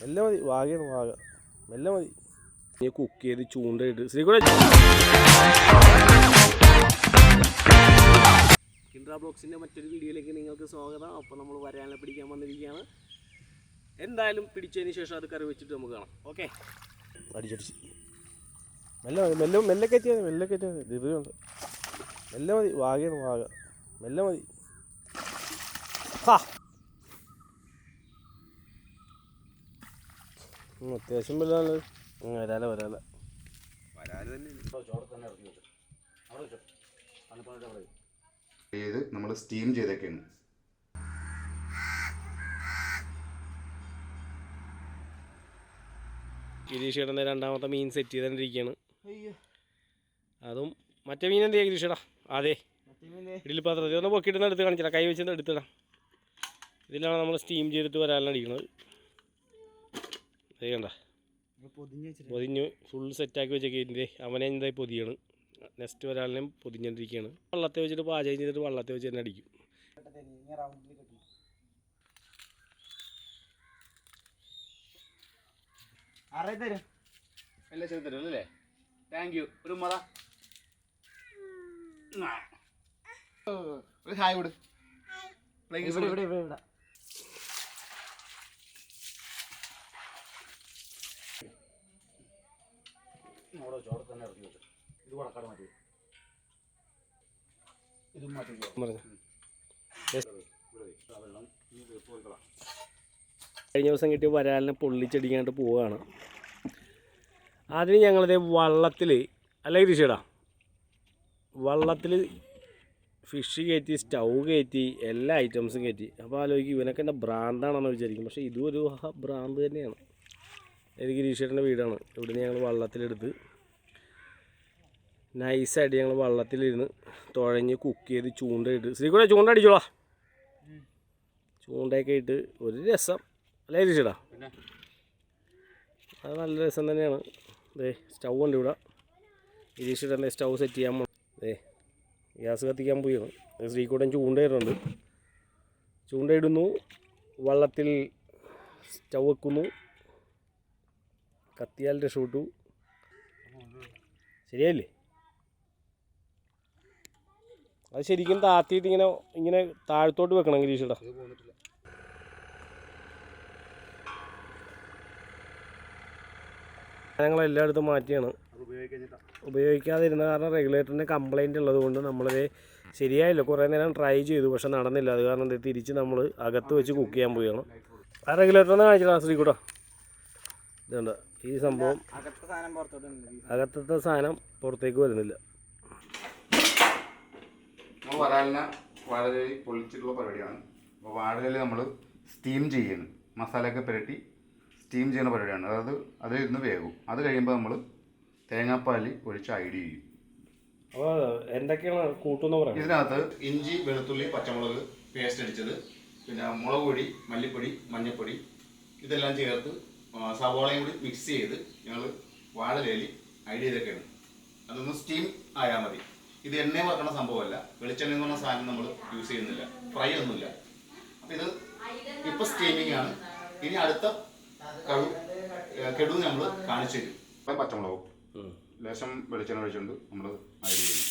മെല്ലെ മതി വാഗയാണ് വാഗ. മെല്ലെ മതി. നീ കുക്ക് ചെയ്ത് ചൂണ്ടയിട്ട് ശ്രീകുടെ കിൻഡ്ര ബ്ലോക്സിന്റെ മറ്റൊരു വീഡിയോയിലേക്ക് നിങ്ങൾക്ക് സ്വാഗതം. അപ്പോൾ നമ്മൾ വരാനെ പിടിക്കാൻ വന്നിരിക്കുകയാണ്. എന്തായാലും പിടിച്ചതിന് ശേഷം അത് കറി വെച്ചിട്ട് നമുക്ക് കാണാം. ഓക്കെ അടിച്ചടിച്ച്. മെല്ലെ മതി മെല്ലെ മെല്ലെ കയറ്റിയാൽ മതി മെല്ലെ കയറ്റിയാൽ മതി. ഇത് മെല്ലെ മതി വാഗയാണ് വാഗ. മെല്ലെ മതി. ഹാ. അത്യാവശ്യം വലുതാണ്. വരാല വരാല. ഇത് നമ്മൾ സ്റ്റീം ചെയ്തൊക്കെയാണ്. ഗിരീഷേട്ടന്റെ രണ്ടാമത്തെ മീൻ സെറ്റ് ചെയ്തോണ്ടിരിക്കുകയാണ് അതും മറ്റേ മീൻ എന്ത് ചെയ്യാ ഗിരീഷേടാ? അതെ. ഇഡലി പാത്രത്തിൽ ഒന്ന് പൊക്കിയിട്ടൊന്ന് എടുത്ത് കാണിച്ചില്ല. കൈ വെച്ചൊന്ന് എടുത്തിടാം. ഇതിലാണ് നമ്മൾ സ്റ്റീം ചെയ്തിട്ട് വരാനാണ് അടിക്കുന്നത് ചെയ്യണ്ട പൊതിഞ്ഞ് ഫുൾ സെറ്റാക്കി വെച്ചേക്ക്. ഇതിന്റെ അവനെ എന്തായി പൊതിയാണ്? നെക്സ്റ്റ് ഒരാളിനെ പൊതിഞ്ഞോണ്ടിരിക്കുകയാണ് വള്ളത്തെ വെച്ചിട്ട് പാചകം ചെയ്തിട്ട് വള്ളത്തെ വെച്ച് തന്നെ അടിക്കും. എല്ലാം ചെയ്ത് തരും അല്ലേ? താങ്ക് യു ഒരു മത ഒരു ഹായ് കൊടു. ഇവിടെ ഇവിടെ ഇവിടെ ഇവിടെ. പറഞ്ഞു കഴിഞ്ഞ ദിവസം കിട്ടിയ വരാലിനെ പൊള്ളിച്ചടിക്കാണ്ട് പോവുകയാണ് അതിന് ഞങ്ങളത് വള്ളത്തിൽ അല്ല കൃഷിടാ വള്ളത്തിൽ ഫിഷ് കയറ്റി സ്റ്റൗ കയറ്റി എല്ലാ ഐറ്റംസും കയറ്റി അപ്പോൾ ആലോചിക്കും ഇവനൊക്കെ എന്റെ ഭ്രാന്താണെന്ന് വിചാരിക്കും. പക്ഷേ ഇതും ഒരു ബ്രാൻഡ് ഭ്രാന്ത് തന്നെയാണ്. ഇത് ഗിരീഷേട്ടന്റെ വീടാണ്. ഇവിടെ ഞങ്ങൾ വള്ളത്തിലെടുത്ത് നൈസായിട്ട് ഞങ്ങൾ വള്ളത്തിലിരുന്ന് തുഴഞ്ഞ് കുക്ക് ചെയ്ത് ചൂണ്ടയിട്ട് ശ്രീകുടെ ചൂണ്ട അടിച്ചോളാ. ചൂണ്ടയൊക്കെ ഇട്ട് ഒരു രസം. അല്ലേ ഗിരീഷേടാ അത് നല്ല രസം തന്നെയാണ്. ദേ സ്റ്റൗ ഉണ്ട് ഇവിടെ. ഗിരീഷേട്ടന്റെ സ്റ്റൗ സെറ്റ് ചെയ്യാൻ ദേ ഗ്യാസ് കത്തിക്കാൻ പോയാണ് ശ്രീകൂടൻ ചൂണ്ടയിടുന്നുണ്ട് ചൂണ്ടയിടുന്നു വള്ളത്തിൽ സ്റ്റൗ വെക്കുന്നു. കത്തിയാൽ ഷൂട്ടു. ശരിയല്ലേ അത് ശരിക്കും താത്തിയിട്ട് ഇങ്ങനെ ഇങ്ങനെ താഴത്തോട്ട് വെക്കണം ഗിരീഷേട്ടാ ഞങ്ങൾ എല്ലായിടത്തും മാറ്റിയാണ്. ഉപയോഗിക്കാതിരുന്ന കാരണം റെഗുലേറ്ററിന്റെ കംപ്ലൈന്റ് ഉള്ളത് കൊണ്ട് നമ്മളത് ശരിയായില്ല. കുറേ നേരം ട്രൈ ചെയ്തു പക്ഷെ നടന്നില്ല. അത് കാരണം തിരിച്ച് നമ്മൾ അകത്ത് വെച്ച് കുക്ക് ചെയ്യാൻ പോവുകയാണ്. ആ റെഗുലേറ്റർ ഒന്ന് കാണിച്ചിട്ടാ ശ്രീകൂട്ടോ. ഇതുണ്ട്. ഈ സംഭവം അകത്തത്തെ സാധനം പുറത്തേക്ക് വരുന്നില്ല. നമ്മൾ വരാലിനെ വാഴലയിൽ പൊളിച്ചിട്ടുള്ള പരിപാടിയാണ്. അപ്പോൾ വാഴലി നമ്മൾ സ്റ്റീം ചെയ്യുന്നു മസാലയൊക്കെ പുരട്ടി സ്റ്റീം ചെയ്യുന്ന പരിപാടിയാണ്. അതായത് അതിലിരുന്ന് വേകും അത് കഴിയുമ്പോൾ നമ്മൾ തേങ്ങാപ്പാലി ഒഴിച്ച് ഐഡ് ചെയ്യും. അപ്പോൾ എന്തൊക്കെയാണ് കൂട്ടുന്ന പറയാം ഇതിനകത്ത് ഇഞ്ചി വെളുത്തുള്ളി പച്ചമുളക് പേസ്റ്റ് അടിച്ചത്. പിന്നെ മുളക് പൊടി മല്ലിപ്പൊടി മഞ്ഞൾപ്പൊടി ഇതെല്ലാം ചേർത്ത് സവാളയും കൂടി മിക്സ് ചെയ്ത് ഞങ്ങൾ വാഴലേലി ഐഡ് ചെയ്തൊക്കെയാണ് അതൊന്ന് സ്റ്റീം ആയാൽ മതി. ഇത് എണ്ണ വറക്കണ സംഭവമല്ല. വെളിച്ചെണ്ണ എന്ന് പറഞ്ഞ സാധനം നമ്മൾ യൂസ് ചെയ്യുന്നില്ല. ഫ്രൈ ഒന്നുമില്ല. അപ്പം ഇത് ഇപ്പം സ്റ്റീമിംഗ് ആണ്. ഇനി അടുത്ത കടു കെടു നമ്മൾ കാണിച്ചു തരും. ഇപ്പം പച്ചമുളകും ലേശം വെളിച്ചെണ്ണ ഒഴിച്ചുകൊണ്ട് നമ്മൾ ആഡ് ചെയ്യും.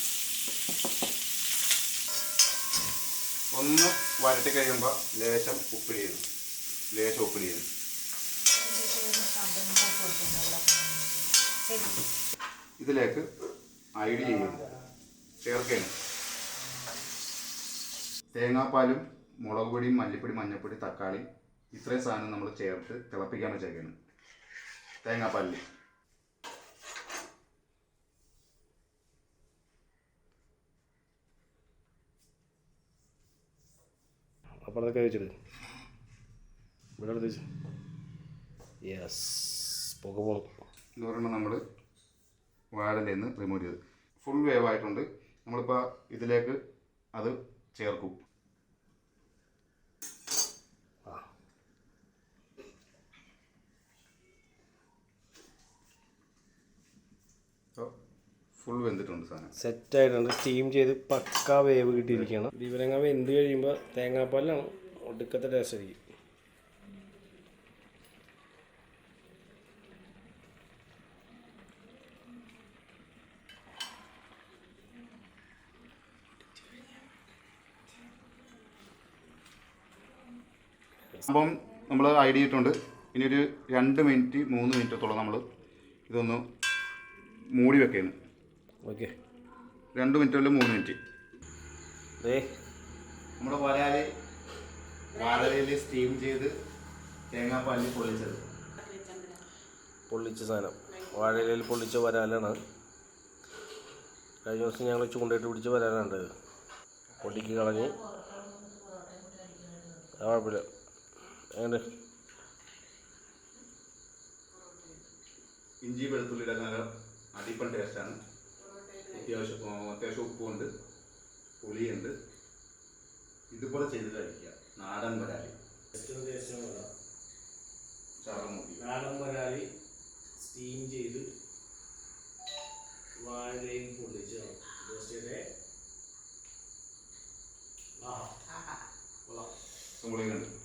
ഒന്ന് വരട്ടി കഴിയുമ്പോൾ ലേശം ഉപ്പിടി ചെയ്യുന്നു ലേശം ഉപ്പിടി ചെയ്യുന്നു ഇതിലേക്ക് ഐഡ് ചെയ്യുന്നു. ചേർക്കണം തേങ്ങാപ്പാലും മുളക് പൊടിയും മല്ലിപ്പൊടി മഞ്ഞൾപ്പൊടി തക്കാളി ഇത്രയും സാധനം നമ്മൾ ചേർത്ത് തിളപ്പിക്കാൻ വെച്ചേക്കാണ്. തേങ്ങാപ്പാലിൽ അപ്പോൾ അതൊക്കെ വെച്ചിട്ട് ഇവിടെ എടുത്ത് വെച്ച്. യെസ് പുക പോകണം എന്ന് പറയുമ്പോൾ നമ്മൾ വാഴയിൽ നിന്ന് റിമൂവ് ചെയ്ത് ഫുൾ വേവ് ആയിട്ടുണ്ട്. നമ്മളിപ്പോൾ ഇതിലേക്ക് അത് ചേർക്കും. ഫുൾ വെന്തിട്ടുണ്ട് സാധനം. സെറ്റായിട്ടുണ്ട് സ്റ്റീം ചെയ്ത് പക്ക വേവ് കിട്ടിയിരിക്കുകയാണ്. ദിവരങ്ങ വെന്ത് കഴിയുമ്പോൾ തേങ്ങാപ്പാലാണ് ഒടുക്കത്തെ ടേസ്റ്റ് ആയിരിക്കും. അപ്പം നമ്മൾ ഐഡ് ചെയ്തിട്ടുണ്ട്. ഇനി ഒരു രണ്ട് മിനിറ്റ് മൂന്ന് മിനിറ്റത്തോളം നമ്മൾ ഇതൊന്ന് മൂടി വെക്കുന്നു ഓക്കെ. രണ്ട് മിനിറ്റ് അല്ല മൂന്ന് മിനിറ്റ് ദേ. നമ്മൾ വരാൽ വാഴയിൽ സ്റ്റീം ചെയ്ത് തേങ്ങാപ്പാലിൽ പൊള്ളിച്ചത്. പൊള്ളിച്ച സാധനം. വാഴയിലയിൽ പൊള്ളിച്ച വരാലാണ്. കഴിഞ്ഞ ദിവസം ഞങ്ങൾ ചൂണ്ടയിട്ട് പിടിച്ച് വരാനാണ് ഇത് പൊടിക്ക് കളഞ്ഞ്. കുഴപ്പമില്ല. എങ്ങനെ ഇഞ്ചി വെളുത്തുള്ളിയുടെ നല്ല അടിപ്പൻ ടേസ്റ്റാണ് അത്യാവശ്യം അത്യാവശ്യം ഉപ്പുണ്ട്. പുളിയുണ്ട്. ഇതുപോലെ ചെയ്ത് കഴിക്കുക. നാടൻ വരാലി. നാടൻ വരാലി സ്റ്റീം ചെയ്ത് വാഴയും പൊള്ളിച്ച് ജസ്റ്റ് ആഹാ കൊള്ളാം.